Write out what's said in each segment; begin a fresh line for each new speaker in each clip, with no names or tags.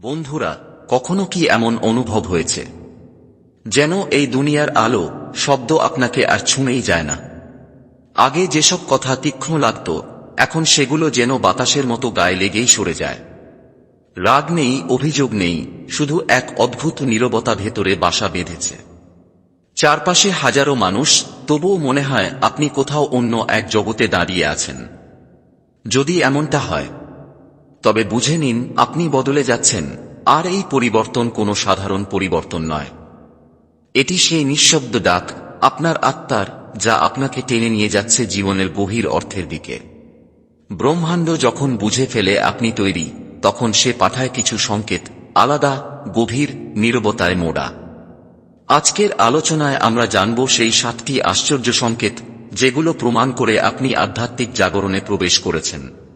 বন্ধুরা, কখনো কি এমন অনুভব হয়েছে? যেন এই দুনিয়ার আলো, শব্দ আপনাকে আর ছুঁয়েই যায় না। আগে যেসব কথা তীক্ষ্ণ লাগত, এখন সেগুলো যেন বাতাসের মতো গায়ে লেগেই সরে যায়। রাগ নেই, অভিযোগ নেই, শুধু এক অদ্ভুত নীরবতা ভেতরে বাসা বেঁধেছে। চারপাশে হাজারো মানুষ, তবুও মনে হয় আপনি কোথাও অন্য এক জগতে দাঁড়িয়ে আছেন। যদি এমনটা হয় তবে বুঝে নিন, আপনি বদলে যাচ্ছেন। আর এই পরিবর্তন কোনো সাধারণ পরিবর্তন নয়। এটি সেই নিঃশব্দ ডাক, আপনার আত্মার, যা আপনাকে টেনে নিয়ে যাচ্ছে জীবনের গভীর অর্থের দিকে। ব্রহ্মাণ্ড যখন বুঝে ফেলে আপনি তৈরি, তখন সে পাঠায় কিছু সংকেত, আলাদা, গভীর, নীরবতায় মোড়া। আজকের আলোচনায় আমরা জানব সেই সাতটি আশ্চর্য সংকেত, যেগুলো প্রমাণ করে আপনি আধ্যাত্মিক জাগরণে প্রবেশ করেছেন।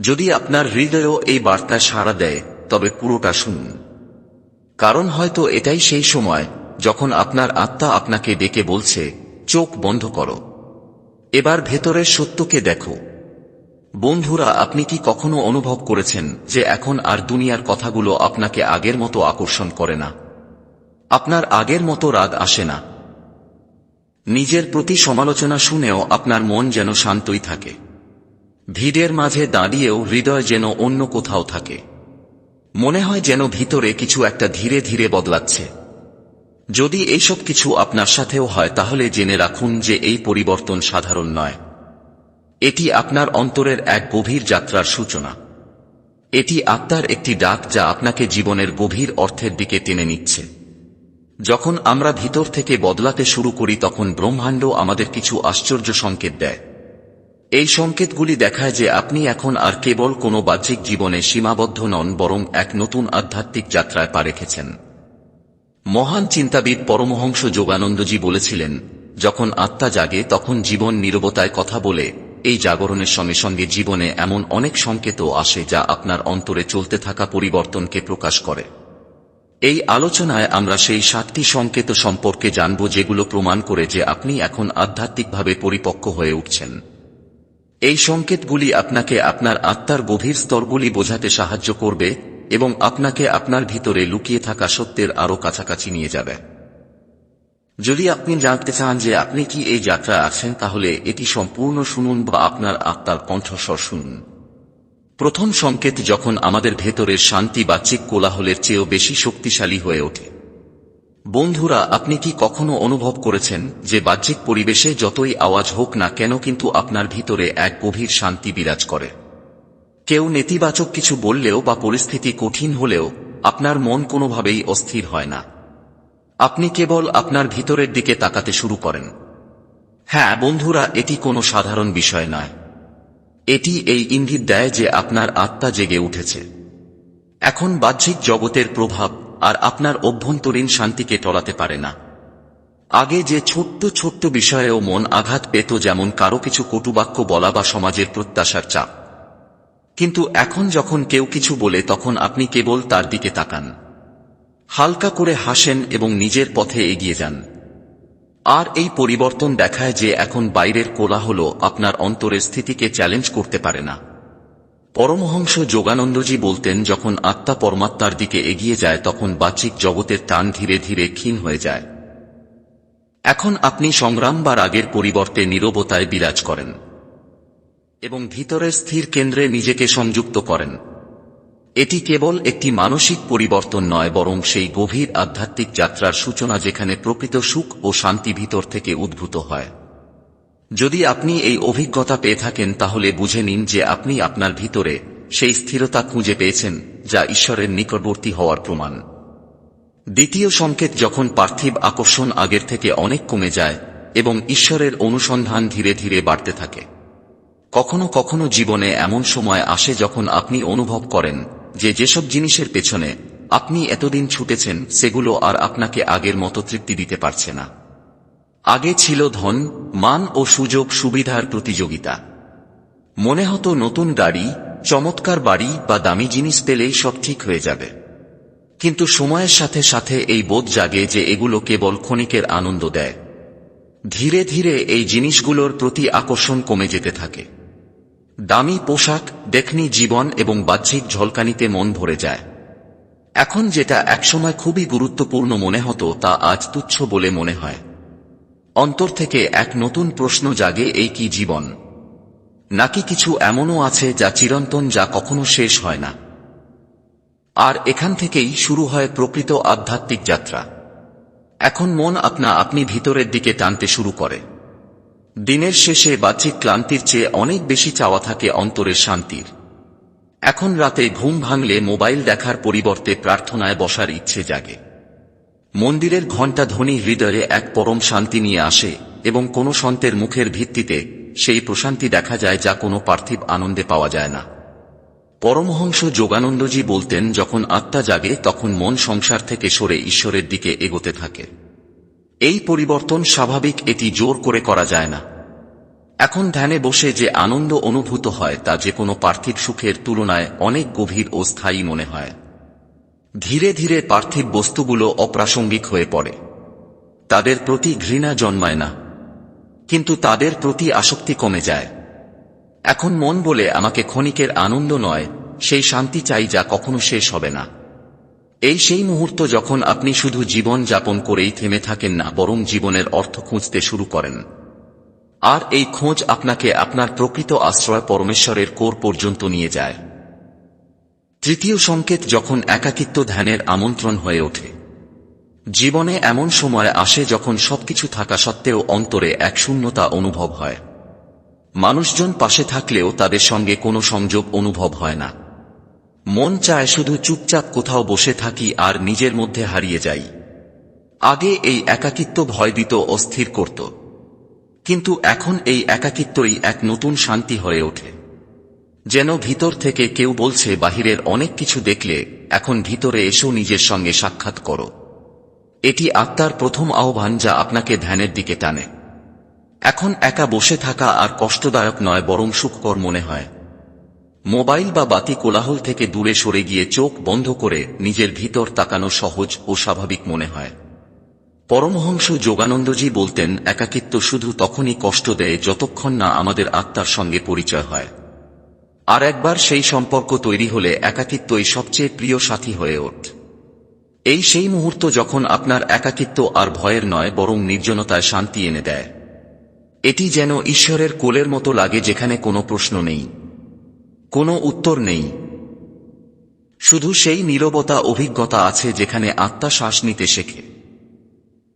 যদি আপনার হৃদয়ও এই বার্তা সাড়া দেয়, তবে পুরোটা শুনুন। কারণ হয়তো এটাই সেই সময় যখন আপনার আত্মা আপনাকে ডেকে বলছে, চোখ বন্ধ করো। এবার ভেতরের সত্যকে দেখো। বন্ধুরা, আপনি কি কখনো অনুভব করেছেন যে এখন আর দুনিয়ার কথাগুলো আপনাকে আগের মতো আকর্ষণ করে না? আপনার আগের মতো রাগ আসে না। নিজের প্রতি সমালোচনা শুনেও আপনার মন যেন শান্তই থাকে। ভিড়ের মাঝে দাঁড়িয়েও হৃদয় যেন অন্য কোথাও থাকে। মনে হয় যেন ভিতরে কিছু একটা ধীরে ধীরে বদলাচ্ছে। যদি এইসব কিছু আপনার সাথেও হয়, তাহলে জেনে রাখুন যে এই পরিবর্তন সাধারণ নয়। এটি আপনার অন্তরের এক গভীর যাত্রার সূচনা। এটি আত্মার একটি ডাক যা আপনাকে জীবনের গভীর অর্থের দিকে টেনে নিচ্ছে। যখন আমরা ভিতর থেকে বদলাতে শুরু করি, তখন ব্রহ্মাণ্ড আমাদের কিছু আশ্চর্য সংকেত দেয়। এই সংকেতগুলি দেখায় যে আপনি এখন আর কেবল কোনো বাহ্যিক জীবনে সীমাবদ্ধ নন, বরং এক নতুন আধ্যাত্মিক যাত্রায় পা রেখেছেন। মহান চিন্তাবিদ পরমহংস যোগানন্দজি বলেছিলেন, যখন আত্মা জাগে, তখন জীবন নীরবতায় কথা বলে। এই জাগরণের সঙ্গে সঙ্গে জীবনে এমন অনেক সংকেতও আসে যা আপনার অন্তরে চলতে থাকা পরিবর্তনকে প্রকাশ করে। এই আলোচনায় আমরা সেই সাতটি সংকেত সম্পর্কে জানব যেগুলো প্রমাণ করে যে আপনি এখন আধ্যাত্মিকভাবে পরিপক্ক হয়ে উঠছেন। এই সংকেতগুলি আপনাকে আপনার আত্মার গভীর স্তরগুলি বোঝাতে সাহায্য করবে এবং আপনাকে আপনার ভিতরে লুকিয়ে থাকা সত্যের আরও কাছাকাছি নিয়ে যাবে। যদি আপনি জানতে চান যে আপনি কি এই যাত্রা আছেন, তাহলে এটি সম্পূর্ণ শুনুন বা আপনার আত্মার কণ্ঠস্বর শুনুন। প্রথম সংকেত যখন আমাদের ভেতরের শান্তি বাহ্যিক কোলাহলের চেয়েও বেশি শক্তিশালী হয়ে ওঠে। বন্ধুরা, আপনি কি কখনো অনুভব করেছেন যে বাহ্যিক পরিবেশে যতই আওয়াজ হোক না কেন কিন্তু আপনার ভিতরে এক গভীর শান্তি বিরাজ করে? কেউ নেতিবাচক কিছু বললেও বা পরিস্থিতি কঠিন হলেও আপনার মন কোনোভাবেই অস্থির হয় না। আপনি কেবল আপনার ভিতরের দিকে তাকাতে শুরু করেন। হ্যাঁ বন্ধুরা, এটি কোনো সাধারণ বিষয় নয়। এটি এই ইঙ্গিত দেয় যে আপনার আত্মা জেগে উঠেছে। এখন বাহ্যিক জগতের প্রভাব আর আপনার অভ্যন্তরীণ শান্তিকে টলাতে পারে না। আগে যে ছোট্ট ছোট্ট বিষয়েও মন আঘাত পেত যেমন কারও কিছু কটুবাক্য বলা বা সমাজের প্রত্যাশার চাপ। কিন্তু এখন যখন কেউ কিছু বলে তখন আপনি কেবল তার দিকে তাকান। হালকা করে হাসেন এবং নিজের পথে এগিয়ে যান। আর এই পরিবর্তন দেখায় যে এখন বাইরের কোলাহল আপনার অন্তরের স্থিতিকে চ্যালেঞ্জ করতে পারে না। পরমহংস যোগানন্দজি বলতেন, যখন আত্মা পরমাত্মার দিকে এগিয়ে যায়, তখন বাচিক জগতের টান ধীরে ধীরে ক্ষীণ হয়ে যায়। এখন আপনি সংগ্রাম বা রাগের পরিবর্তে নীরবতায় বিরাজ করেন এবং ভিতরের স্থির কেন্দ্রে নিজেকে সংযুক্ত করেন। এটি কেবল একটি মানসিক পরিবর্তন নয়, বরং সেই গভীর আধ্যাত্মিক যাত্রার সূচনা যেখানে প্রকৃত সুখ ও শান্তি ভিতর থেকে উদ্ভূত হয়। যদি আপনি এই অভিজ্ঞতা পেয়ে থাকেন, তাহলে বুঝে নিন যে আপনি আপনার ভিতরে সেই স্থিরতা খুঁজে পেয়েছেন, যা ঈশ্বরের নিকটবর্তী হওয়ার প্রমাণ। দ্বিতীয় সংকেত যখন পার্থিব আকর্ষণ আগের থেকে অনেক কমে যায় এবং ঈশ্বরের অনুসন্ধান ধীরে ধীরে বাড়তে থাকে। কখনো কখনো জীবনে এমন সময় আসে যখন আপনি অনুভব করেন যে যেসব জিনিসের পেছনে আপনি এতদিন ছুটেছেন, সেগুলো আর আপনাকে আগের মতো তৃপ্তি দিতে পারছে না। আগে ছিল ধন, মান ও সুযোগ সুবিধার প্রতিযোগিতা। মনে হতো নতুন গাড়ি, চমৎকার বাড়ি বা দামি জিনিস পেলেই সব ঠিক হয়ে যাবে। কিন্তু সময়ের সাথে সাথে এই বোধ জাগে যে এগুলো কেবল ক্ষণিকের আনন্দ দেয়। ধীরে ধীরে এই জিনিসগুলোর প্রতি আকর্ষণ কমে যেতে থাকে। দামি পোশাক, দেখনি জীবন এবং বাহ্যিক ঝলকানিতে মন ভরে যায়। এখন যেটা একসময় খুবই গুরুত্বপূর্ণ মনে হতো তা আজ তুচ্ছ বলে মনে হয়। অন্তর থেকে এক নতুন প্রশ্ন জাগে এই কি জীবন। নাকি কিছু এমনও আছে যা চিরন্তন যা কখনো শেষ হয় না। আর এখান থেকেই শুরু হয় প্রকৃত আধ্যাত্মিক যাত্রা। এখন মন আপনা আপনি ভিতরের দিকে টানতে শুরু করে। দিনের শেষে বাহ্যিক ক্লান্তির চেয়ে অনেক বেশি চাওয়া থাকে অন্তরের শান্তির। এখন রাতে ঘুম ভাঙলে মোবাইল দেখার পরিবর্তে প্রার্থনায় বসার ইচ্ছে জাগে। মন্দিরের ঘণ্টা ধ্বনি হৃদয়ে এক পরম শান্তি নিয়ে আসে এবং কোনো সন্তের মুখের ভিত্তিতে সেই প্রশান্তি দেখা যায় যা কোনো পার্থিব আনন্দে পাওয়া যায় না। পরমহংস যোগানন্দজি বলতেন, যখন আত্মা জাগে, তখন মন সংসার থেকে সরে ঈশ্বরের দিকে এগোতে থাকে। এই পরিবর্তন স্বাভাবিক, এটি জোর করে করা যায় না। এখন ধ্যানে বসে যে আনন্দ অনুভূত হয়, তা যে কোনো পার্থিব সুখের তুলনায় অনেক গভীর ও স্থায়ী মনে হয়। ধীরে ধীরে পার্থিব বস্তুগুলো অপ্রাসঙ্গিক হয়ে পড়ে। তাদের প্রতি ঘৃণা জন্মায় না। কিন্তু তাদের প্রতি আসক্তি কমে যায়। এখন মন বলে আমাকে ক্ষণিকের আনন্দ নয়, সেই শান্তি চাই যা কখনো শেষ হবে না। এই সেই মুহূর্ত যখন আপনি শুধু জীবন যাপন করেই থেমে থাকেন না, বরং জীবনের অর্থ খুঁজতে শুরু করেন। আর এই খোঁজ আপনাকে আপনার প্রকৃত আশ্রয় পরমেশ্বরের কোর পর্যন্ত নিয়ে যায়। তৃতীয় সংকেত যখন একাকিত্ব ধ্যানের আমন্ত্রণ হয়ে ওঠে। জীবনে এমন সময় আসে যখন সবকিছু থাকা সত্ত্বেও অন্তরে এক শূন্যতা অনুভব হয়। মানুষজন পাশে থাকলেও তাদের সঙ্গে কোনো সংযোগ অনুভব হয় না। মন চায় শুধু চুপচাপ কোথাও বসে থাকি আর নিজের মধ্যে হারিয়ে যাই। আগে এই একাকিত্ব ভয় দিত অস্থির করত। কিন্তু এখন এই একাকিত্বই এক নতুন শান্তি হয়ে ওঠে। যেন ভিতর থেকে কেউ বলছে বাহিরের অনেক কিছু দেখলে, এখন ভিতরে এসো নিজের সঙ্গে সাক্ষাৎ করো। এটি আত্মার প্রথম আহ্বান যা আপনাকে ধ্যানের দিকে টানে। এখন একা বসে থাকা আর কষ্টদায়ক নয়, বরং সুখকর মনে হয়। মোবাইল বা বাতি কোলাহল থেকে দূরে সরে গিয়ে চোখ বন্ধ করে নিজের ভিতর তাকানো সহজ ও স্বাভাবিক মনে হয়। পরমহংস যোগানন্দজি বলতেন, একাকিত্ব শুধু তখনই কষ্ট দেয় যতক্ষণ না আমাদের আত্মার সঙ্গে পরিচয় হয়। আর একবার সেই সম্পর্ক তৈরি হলে একাকিত্বই সবচেয়ে প্রিয় সাথী হয়ে ওঠ। এই সেই মুহূর্ত যখন আপনার একাকিত্ব আর ভয়ের নয়, বরং নির্জনতায় শান্তি এনে দেয়। এটি যেন ঈশ্বরের কোলের মতো লাগে যেখানে কোনো প্রশ্ন নেই, কোনো উত্তর নেই। শুধু সেই নীরবতা, অভিজ্ঞতা আছে যেখানে আত্মা শ্বাস নিতে শেখে।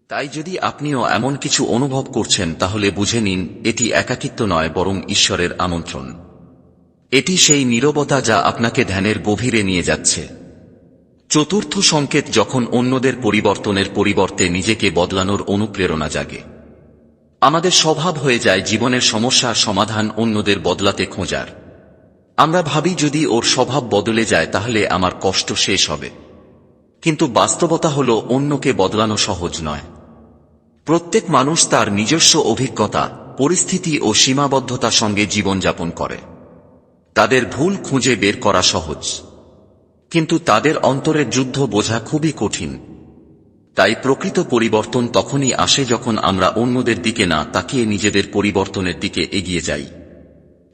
তাই যদি আপনিও এমন কিছু অনুভব করছেন, তাহলে বুঝে নিন, এটি একাকিত্ব নয়, বরং ঈশ্বরের আমন্ত্রণ। এটি সেই নীরবতা যা আপনাকে ধ্যানের গভীরে নিয়ে যাচ্ছে। চতুর্থ সংকেত যখন অন্যদের পরিবর্তনের পরিবর্তে নিজেকে বদলানোর অনুপ্রেরণা জাগে। আমাদের স্বভাব হয়ে যায় জীবনের সমস্যার সমাধান অন্যদের বদলাতে খোঁজার। আমরা ভাবি যদি ওর স্বভাব বদলে যায় তাহলে আমার কষ্ট শেষ হবে। কিন্তু বাস্তবতা হল অন্যকে বদলানো সহজ নয়। প্রত্যেক মানুষ তার নিজস্ব অভিজ্ঞতা, পরিস্থিতি ও সীমাবদ্ধতা সঙ্গে জীবনযাপন করে। তাদের ভুল খুঁজে বের করা সহজ। কিন্তু তাদের অন্তরের যুদ্ধ বোঝা খুবই কঠিন। তাই প্রকৃত পরিবর্তন তখনই আসে যখন আমরা অন্যদের দিকে না তাকিয়ে নিজেদের পরিবর্তনের দিকে এগিয়ে যাই।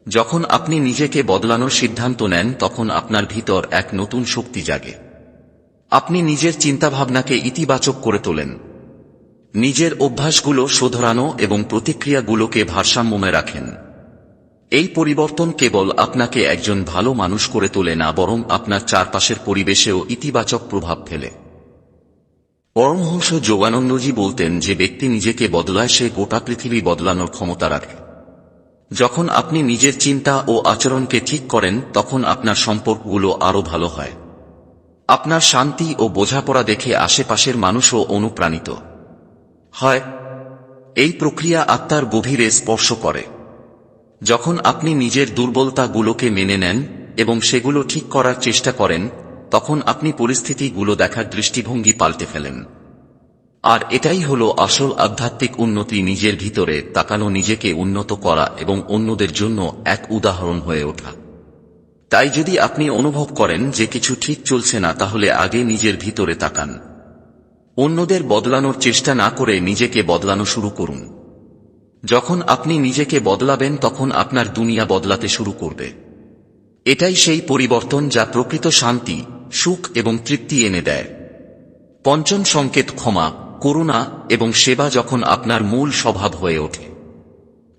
যখন আপনি নিজেকে বদলানোর সিদ্ধান্ত নেন, তখন আপনার ভিতর এক নতুন শক্তি জাগে। আপনি নিজের চিন্তাভাবনাকে ইতিবাচক করে তোলেন। নিজের অভ্যাসগুলো শোধরানো এবং প্রতিক্রিয়াগুলোকে ভারসাম্যমে রাখেন। এই পরিবর্তন কেবল আপনাকে একজন ভালো মানুষ করে তোলে না, বরং আপনার চারপাশের পরিবেশেও ইতিবাচক প্রভাব ফেলে। পরমহংস যোগানন্দজি বলতেন যে ব্যক্তি নিজেকে বদলায়, সে গোটা পৃথিবী বদলানোর ক্ষমতা রাখে। যখন আপনি নিজের চিন্তা ও আচরণকে ঠিক করেন, তখন আপনার সম্পর্কগুলো আরও ভালো হয়। আপনার শান্তি ও বোঝাপড়া দেখে আশেপাশের মানুষও অনুপ্রাণিত হয়। এই প্রক্রিয়া আত্মার গভীরে স্পর্শ করে। যখন আপনি নিজের দুর্বলতাগুলোকে মেনে নেন এবং সেগুলো ঠিক করার চেষ্টা করেন, তখন আপনি পরিস্থিতিগুলো দেখার দৃষ্টিভঙ্গি পাল্টে ফেলেন। আর এটাই হল আসল আধ্যাত্মিক উন্নতি নিজের ভিতরে তাকানো নিজেকে উন্নত করা এবং অন্যদের জন্য এক উদাহরণ হয়ে ওঠা। তাই যদি আপনি অনুভব করেন যে কিছু ঠিক চলছে না, তাহলে আগে নিজের ভিতরে তাকান। অন্যদের বদলানোর চেষ্টা না করে নিজেকে বদলানো শুরু করুন। যখন আপনি নিজেকে বদলাবেন, তখন আপনার দুনিয়া বদলাতে শুরু করবে। এটাই সেই পরিবর্তন যা প্রকৃত শান্তি, সুখ এবং তৃপ্তি এনে দেয়। পঞ্চম সংকেত ক্ষমা, করুণা এবং সেবা যখন আপনার মূল স্বভাব হয়ে ওঠে।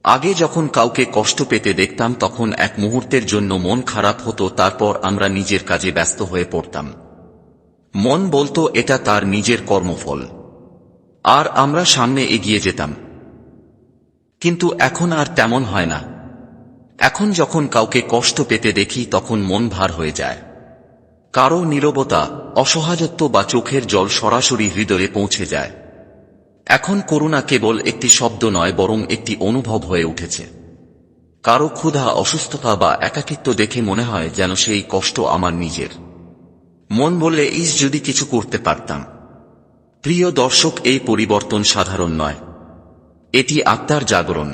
আগে যখন কাউকে কষ্ট পেতে দেখতাম, তখন এক মুহূর্তের জন্য মন খারাপ হতো, তারপর আমরা নিজের কাজে ব্যস্ত হয়ে পড়তাম। মন বলতো, এটা তার নিজের কর্মফল। আর আমরা সামনে এগিয়ে যেতাম। কিন্তু এখন আর তেমন হয় না। এখন যখন কাউকে কষ্ট পেতে দেখি, তখন মন ভার হয়ে যায়। কারও নীরবতা, অসহায়ত্ব বা চোখের জল সরাসরি হৃদয়ে পৌঁছে যায়। এখন করুণা কেবল একটি শব্দ নয়, বরং একটি অনুভব হয়ে উঠেছে। কারও ক্ষুধা, অসুস্থতা বা একাকিত্ব দেখে মনে হয় যেন সেই কষ্ট আমার নিজের। মন বললে, ইস, যদি কিছু করতে পারতাম। প্রিয় দর্শক, এই পরিবর্তন সাধারণ নয়। এটি আত্মার জাগরণ।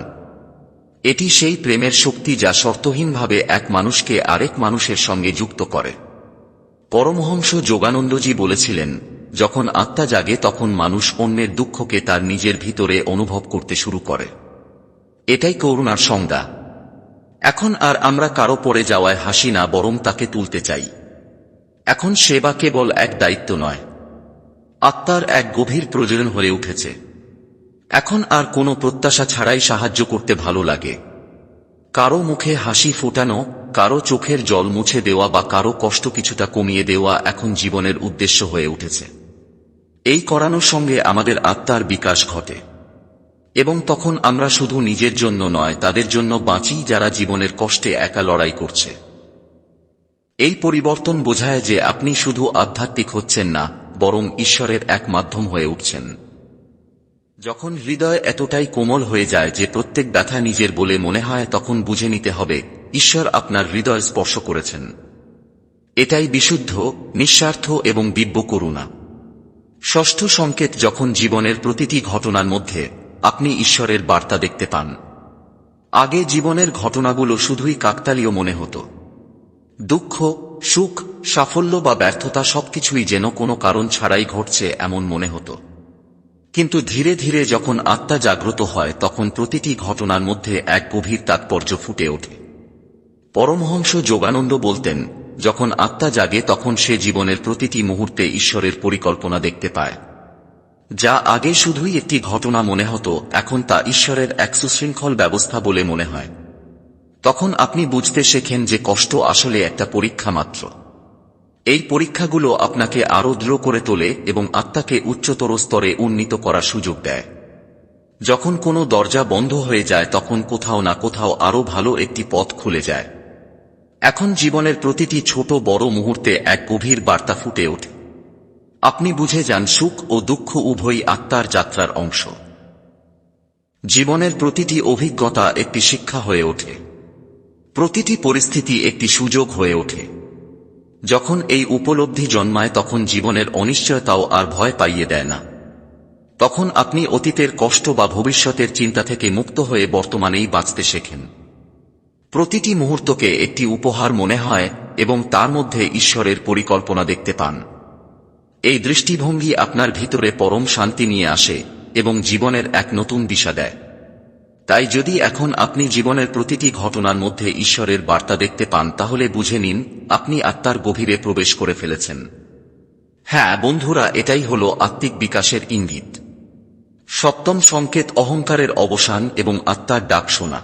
এটি সেই প্রেমের শক্তি যা শর্তহীনভাবে এক মানুষকে আরেক মানুষের সঙ্গে যুক্ত করে। পরমহংস যোগানন্দজি বলেছিলেন, যখন আত্মা জাগে, তখন মানুষ অন্যের দুঃখকে তার নিজের ভিতরে অনুভব করতে শুরু করে। এটাই করুণার সংজ্ঞা। এখন আর আমরা কারও পরে যাওয়ায় হাসি না, বরং তাকে তুলতে চাই। এখন সেবা কেবল এক দায়িত্ব নয়। আত্মার এক গভীর প্রয়োজন হয়ে উঠেছে। এখন আর কোনো প্রত্যাশা ছাড়াই সাহায্য করতে ভালো লাগে। কারও মুখে হাসি ফোটানো, কারও চোখের জল মুছে দেওয়া বা কারও কষ্ট কিছুটা কমিয়ে দেওয়া এখন জীবনের উদ্দেশ্য হয়ে উঠেছে। এই করানোর সঙ্গে আমাদের আত্মার বিকাশ ঘটে। এবং তখন আমরা শুধু নিজের জন্য নয়, তাদের জন্য বাঁচি যারা জীবনের কষ্টে একা লড়াই করছে। এই পরিবর্তন বোঝায় যে আপনি শুধু আধ্যাত্মিক হচ্ছেন না, বরং ঈশ্বরের এক মাধ্যম হয়ে উঠছেন। যখন হৃদয় এতটাই কোমল হয়ে যায় যে প্রত্যেক ব্যথা নিজের বলে মনে হয়, তখন বুঝে নিতে হবে, ঈশ্বর আপনার হৃদয় স্পর্শ করেছেন। এটাই বিশুদ্ধ, নিঃস্বার্থ এবং দিব্য করুণা। ষষ্ঠ সংকেত যখন জীবনের প্রতিটি ঘটনার মধ্যে আপনি ঈশ্বরের বার্তা দেখতে পান। আগে জীবনের ঘটনাগুলো শুধুই কাকতালীয় মনে হতো। দুঃখ, সুখ, সাফল্য বা ব্যর্থতা সবকিছুই যেন কোনো কারণ ছাড়াই ঘটছে এমন মনে হতো। কিন্তু ধীরে ধীরে যখন আত্মা জাগ্রত হয়, তখন প্রতিটি ঘটনার মধ্যে এক গভীর তাৎপর্য ফুটে ওঠে। পরমহংস যোগানন্দ বলতেন, যখন আত্মা জাগে, তখন সে জীবনের প্রতিটি মুহূর্তে ঈশ্বরের পরিকল্পনা দেখতে পায়। যা আগে শুধুই একটি ঘটনা মনে হতো, এখন তা ঈশ্বরের এক সুশৃঙ্খল ব্যবস্থা বলে মনে হয়। তখন আপনি বুঝতে শেখেন যে কষ্ট আসলে একটা পরীক্ষা মাত্র। এই পরীক্ষাগুলো আপনাকে আরও দৃঢ় করে তোলে এবং আত্মাকে উচ্চতর স্তরে উন্নীত করার সুযোগ দেয়। যখন কোনো দরজা বন্ধ হয়ে যায়, তখন কোথাও না কোথাও আরও ভালো একটি পথ খুলে যায়। এখন জীবনের প্রতিটি ছোট বড় মুহূর্তে এক গভীর বার্তা ফুটে ওঠে। আপনি বুঝে যান, সুখ ও দুঃখ উভয়ই আত্মার যাত্রার অংশ। জীবনের প্রতিটি অভিজ্ঞতা একটি শিক্ষা হয়ে ওঠে। প্রতিটি পরিস্থিতি একটি সুযোগ হয়ে ওঠে। যখন এই উপলব্ধি জন্মায় তখন জীবনের অনিশ্চয়তাও আর ভয় পাইয়ে দেয় না। তখন আপনি অতীতের কষ্ট বা ভবিষ্যতের চিন্তা থেকে মুক্ত হয়ে বর্তমানেই বাঁচতে শেখেন। প্রতিটি মুহূর্তকে একটি উপহার মনে হয় এবং তার মধ্যে ঈশ্বরের পরিকল্পনা দেখতে পান। এই দৃষ্টিভঙ্গি আপনার ভিতরে পরম শান্তি নিয়ে আসে এবং জীবনের এক নতুন দিশা দেয়। তাই যদি এখন আপনি জীবনের প্রতিটি ঘটনার মধ্যে ঈশ্বরের বার্তা দেখতে পান, তাহলে বুঝে নিন, আপনি আত্মার গভীরে প্রবেশ করে ফেলেছেন। হ্যাঁ বন্ধুরা, এটাই হল আত্মিক বিকাশের ইঙ্গিত। সপ্তম সংকেত, অহংকারের অবসান এবং আত্মার ডাক শোনা।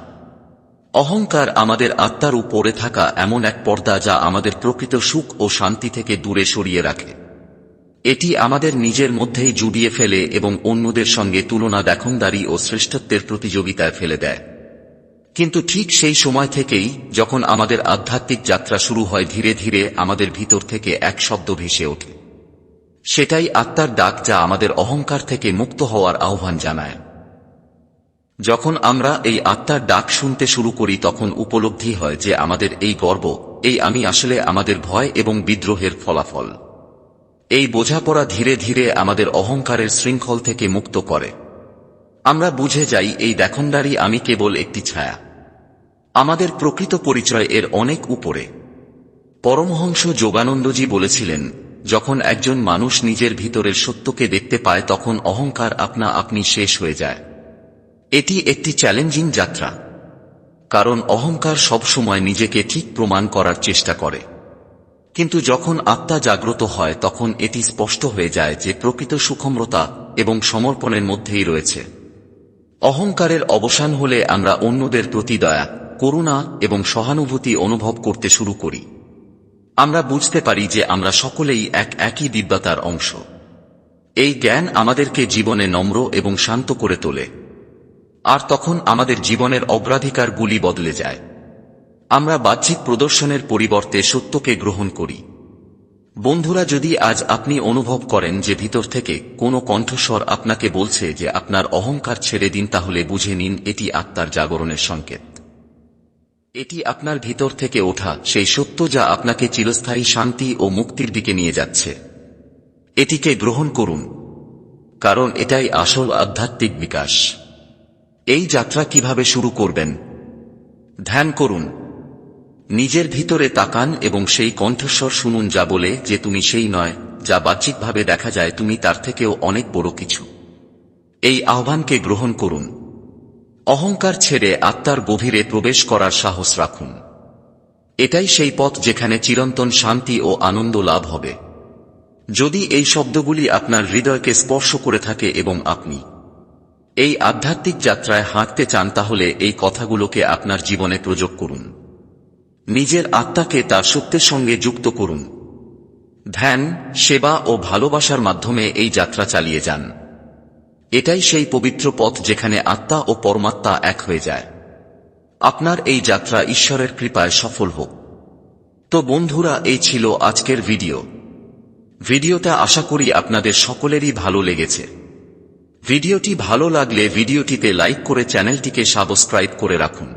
অহংকার আমাদের আত্মার উপরে থাকা এমন এক পর্দা যা আমাদের প্রকৃত সুখ ও শান্তি থেকে দূরে সরিয়ে রাখে। এটি আমাদের নিজের মধ্যেই জুড়িয়ে ফেলে এবং অন্যদের সঙ্গে তুলনা দেখনদারি ও শ্রেষ্ঠত্বের প্রতিযোগিতায় ফেলে দেয়। কিন্তু ঠিক সেই সময় থেকেই, যখন আমাদের আধ্যাত্মিক যাত্রা শুরু হয়, ধীরে ধীরে আমাদের ভিতর থেকে এক শব্দ ভেসে ওঠে। সেটাই আত্মার ডাক যা আমাদের অহংকার থেকে মুক্ত হওয়ার আহ্বান জানায়। যখন আমরা এই আত্মার ডাক শুনতে শুরু করি, তখন উপলব্ধি হয় যে আমাদের এই গর্ব, এই আমি আসলে আমাদের ভয় এবং বিদ্রোহের ফলাফল। এই বোঝাপড়া ধীরে ধীরে আমাদের অহংকারের শৃঙ্খল থেকে মুক্ত করে। আমরা বুঝে যাই এই দেখনদারি আমি কেবল একটি ছায়া। আমাদের প্রকৃত পরিচয় এর অনেক উপরে। পরমহংস যোগানন্দজি বলেছিলেন, যখন একজন মানুষ নিজের ভিতরের সত্যকে দেখতে পায়, তখন অহংকার আপনা আপনি শেষ হয়ে যায়। এটি একটি চ্যালেঞ্জিং যাত্রা। কারণ অহংকার সবসময় নিজেকে ঠিক প্রমাণ করার চেষ্টা করে। কিন্তু যখন আত্মা জাগ্রত হয়, তখন এটি স্পষ্ট হয়ে যায় যে প্রকৃত সুখম্রতা এবং সমর্পণের মধ্যেই রয়েছে। অহংকারের অবসান হলে আমরা অন্যদের প্রতি দয়া, করুণা এবং সহানুভূতি অনুভব করতে শুরু করি। আমরা বুঝতে পারি যে আমরা সকলেই এক একই দিব্যতার অংশ। এই জ্ঞান আমাদেরকে জীবনে নম্র এবং শান্ত করে তোলে। আর তখন আমাদের জীবনের অগ্রাধিকারগুলি বদলে যায়। আমরা বাহ্যিক প্রদর্শনের পরিবর্তে সত্যকে গ্রহণ করি। বন্ধুরা, যদি আজ আপনি অনুভব করেন যে ভিতর থেকে কোনো কণ্ঠস্বর আপনাকে বলছে যে আপনার অহংকার ছেড়ে দিন, তাহলে বুঝে নিন, এটি আত্মার জাগরণের সংকেত। এটি আপনার ভিতর থেকে ওঠা সেই সত্য যা আপনাকে চিরস্থায়ী শান্তি ও মুক্তির দিকে নিয়ে যাচ্ছে। এটিকে গ্রহণ করুন, কারণ এটাই আসল আধ্যাত্মিক বিকাশ। এই যাত্রা কীভাবে শুরু করবেন? ধ্যান করুন নিজের ভিতরে তাকান এবং সেই কণ্ঠস্বর শুনুন যা বলে যে তুমি সেই নয়, যা বাহ্যিকভাবে দেখা যায় তুমি তার থেকেও অনেক বড় কিছু। এই আহ্বানকে গ্রহণ করুন। অহংকার ছেড়ে আত্মার গভীরে প্রবেশ করার সাহস রাখুন। এটাই সেই পথ যেখানে চিরন্তন শান্তি ও আনন্দ লাভ হবে। যদি এই শব্দগুলি আপনার হৃদয়কে স্পর্শ করে থাকে এবং আপনি এই আধ্যাত্মিক যাত্রায় হাঁটতে চান তাহলে এই কথাগুলোকে আপনার জীবনে প্রয়োগ করুন। নিজের আত্মাকে তার সত্যের সঙ্গে যুক্ত করুন। ধ্যান, সেবা ও ভালোবাসার মাধ্যমে এই যাত্রা চালিয়ে যান। এটাই সেই পবিত্র পথ যেখানে আত্মা ও পরমাত্মা এক হয়ে যায়। আপনার এই যাত্রা ঈশ্বরের কৃপায় সফল হোক। তো বন্ধুরা, এই ছিল আজকের ভিডিও। ভিডিওটা আশা করি আপনাদের সকলেরই ভালো লেগেছে। ভিডিওটি ভালো লাগলে ভিডিওটিতে লাইক করে চ্যানেলটিকে সাবস্ক্রাইব করে রাখুন।